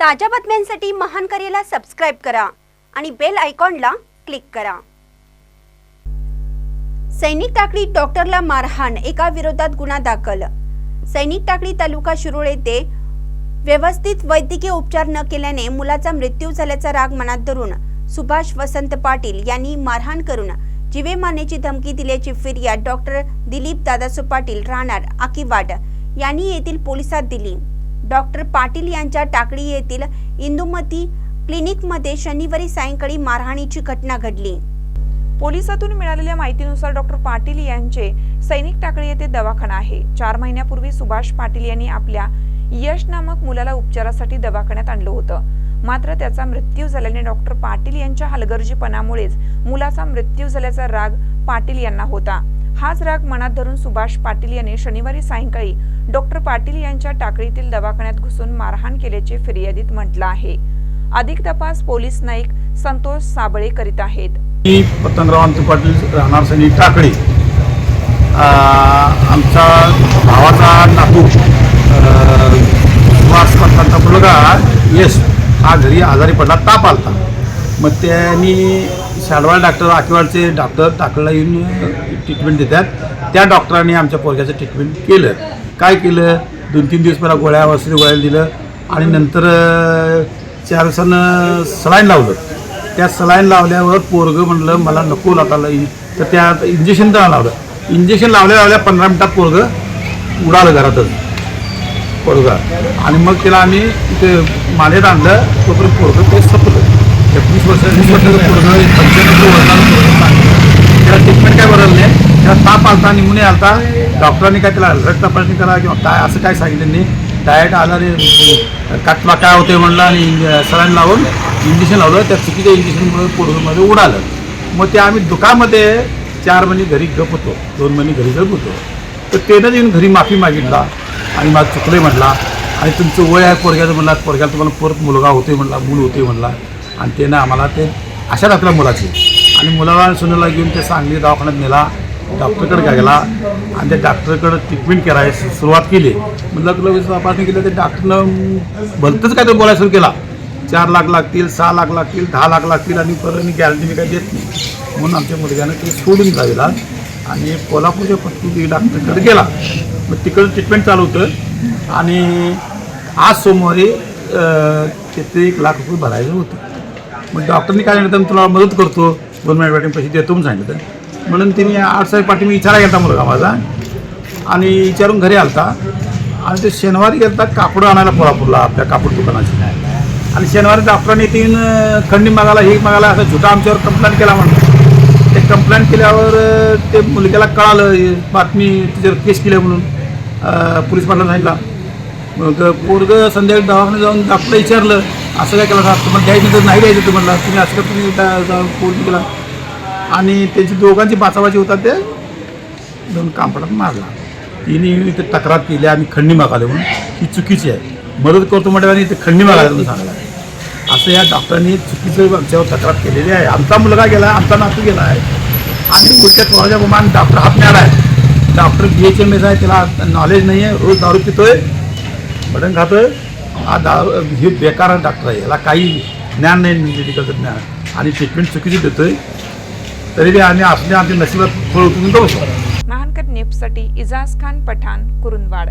ताज्या बातम्यांसाठी महान करेला सबस्क्राईब करा आणि बेल आयकॉनला क्लिक करा. सैनिक टाकळी डॉक्टरला मारहाण एका विरोधात गुन्हा दाखल. सैनिक टाकळी तालुका शिरोळ येथे व्यवस्थित वैद्यकीय उपचार न केल्याने मुलाचा मृत्यू झाल्याचा राग मनात धरून सुभाष वसंत पाटील यांनी मारहाण करून जीवे मारण्याची धमकी दिल्याची फिर्याद डॉक्टर दिलीप दादासो पाटील राहणार आकिवाड यांनी येथील पोलिसात दिली. डॉक्टर पाटील यांच्या टाकळी येथील इंदुमती क्लिनिकमध्ये शनिवारी सायंकाळी मारहाणीची घटना घडली. पोलिसातून मिळालेल्या माहितीनुसार डॉक्टर पाटील यांचे सैनिक टाकळी येथे दवाखाना आहे. चार महिन्यापूर्वी सुभाष पाटील यांनी आपल्या यश नामक मुलाला उपचारासाठी दवाखान्यात आणलं होतं. मात्र त्याचा मृत्यू झाल्याने डॉक्टर पाटील यांच्या हलगर्जीपणामुळेच मुलाचा मृत्यू झाल्याचा राग पाटील यांना होता. हाच राग मनात धरून सुभाष पाटील यांनी शनिवारी सायंकाळी डॉक्टर पाटील यांच्या टाकळीतील दवाखान्यात घुसून मारहाण केल्याचे फिर्यादीत म्हटलं आहे. अधिक तपास पोलीस नाईक संतोष साबळे करीत आहेत. मी पतंगराव पाटील राहणार सैनिक टाकळी. आमचा भावाचा नातू सुभाष पंतांचा मुलगा येस हा घरी आजारी पडला ताप आलता. मग त्यांनी शाडवाळ डॉक्टर आकिवाडचे डॉक्टर टाकळीला येऊन ट्रीटमेंट देतात. त्या डॉक्टरांनी आमच्या पोरग्याचं ट्रीटमेंट केलं. काय केलं? दोन तीन दिवस मला गोळ्या वसरी गोळ्या दिलं आणि नंतर चार दिवसानं सलाईन लावलं. त्या सलाईन लावल्यावर पोरगं म्हणलं मला नको लाताला तर त्या इंजेक्शन तर लावलं. इंजेक्शन लावल्या लावल्या पंधरा मिनटात पोरगं उडालं घरातच. पोरगा. आणि मग त्याला आम्ही इथे मानेत आणलं. तोपर्यंत पोरगं ते संपलं. वीस वर्ष वीस वर्षाचं पूर्ण पंच्याण्णव त्याला ट्रीटमेंट काय बरं नाही. त्याला ताप आलता निमोने आलता. डॉक्टरांनी काय त्याला रक्त तपासणी करा किंवा काय असं काय सांगितलं नाही. डायरेक्ट आला रे काटला काय होते म्हणलं आणि सलाईन लावून इंजेक्शन लावलं. त्या चुकीच्या इंजेक्शनमुळे पोडमध्ये उडालं. मग ते आम्ही दुकामध्ये चार महिने घरी गप होतो. दोन महिने घरी गप होतो. तर त्यानं येऊन घरी माफी मागितला. आणि मला चुकले म्हटला आणि तुमचं वय आहे पोरग्याचं म्हणला. पोरग्याला तुम्हाला परत मुलगा होते म्हणला. मूल होते म्हणला. आणि त्यानं आम्हाला ते आशा दाखला मुलाची. आणि मुलाला सुनेला घेऊन ते सांगली दवाखान्यात नेला. डॉक्टरकडे गेला आणि त्या डॉक्टरकडे ट्रीटमेंट करायला सुरुवात केली. म्हणलं तुला तपासणी केली त्या डॉक्टरनं भलतंच काय तरी बोलायला सुरू केला. चार लाख लागतील सहा लाख लागतील दहा लाख लागतील आणि परत गॅरंटी मी काही देत नाही. म्हणून आमच्या मुलग्यानं ते सोडून जावेला आणि कोल्हापूरच्या पत्नी डॉक्टरकडे गेला. मग तिकडं ट्रीटमेंट चालू होतं. आणि आज सोमवारी अं, तिथे एक लाख रुपये भरायचं होतं. मग डॉक्टरनी काय सांगितलं तुला मदत करतो दोन महिन्या पाठी पैसे देतो म्हणून सांगितलं. म्हणून तिने आठ साहेब पाठी मी विचारा गेला मुलगा माझा. आणि विचारून घरी आलता. आणि ते शनिवारी गेलता कापड आणायला कोल्हापूरला आपल्या कापड दुकानाची. आणि शनिवारी डॉक्टरांनी तीन खंडी मागायला हे मागायला असं झुटा आमच्यावर कंप्लेंट केला म्हणून. ते कंप्लेंट केल्यावर ते मुलग्याला कळालं बातमी तिच्यावर केस केली म्हणून. पोलीस पाटला सांगितला. मग पोरगं संध्याकाळी दवाखान्यात जाऊन डॉक्टर विचारलं. असं काय केलं का तुम्हाला द्यायचं तर नाही द्यायचं तुम्हाला. तुम्ही असं का तुम्ही त्या- फोन केला? आणि त्याची दोघांची बाचाबाची होता ते दोन कापडात मारला. तिने इथे तक्रार केली आम्ही खंडी मागाले म्हणून. ही चुकीची आहे. मदत करतो म्हटलं आणि इथे खंडी मागायला म्हणून सांगायला असं या डॉक्टरांनी चुकीचं आमच्यावर तक्रार केलेली आहे. आमचा मुलगा गेला आमचा नातू गेला आहे. आणि उलट्या थोड्याच्या प्रमाण डॉक्टर हात आहे. Doctor B H M S आहे त्याला नॉलेज नाही आहे रोज दारू पितोय बटन खातोय. आता हे बेकार डॉक्टर आहे. याला काही ज्ञान नाही मेडिकलचं ज्ञान आणि ट्रीटमेंट चुकीची देतोय. तरी बी आम्ही असल्या आमच्या नशिबात फळ उतरून बसतो महानकर न्यूजसाठी इजाज खान पठाण कुरुंदवाड.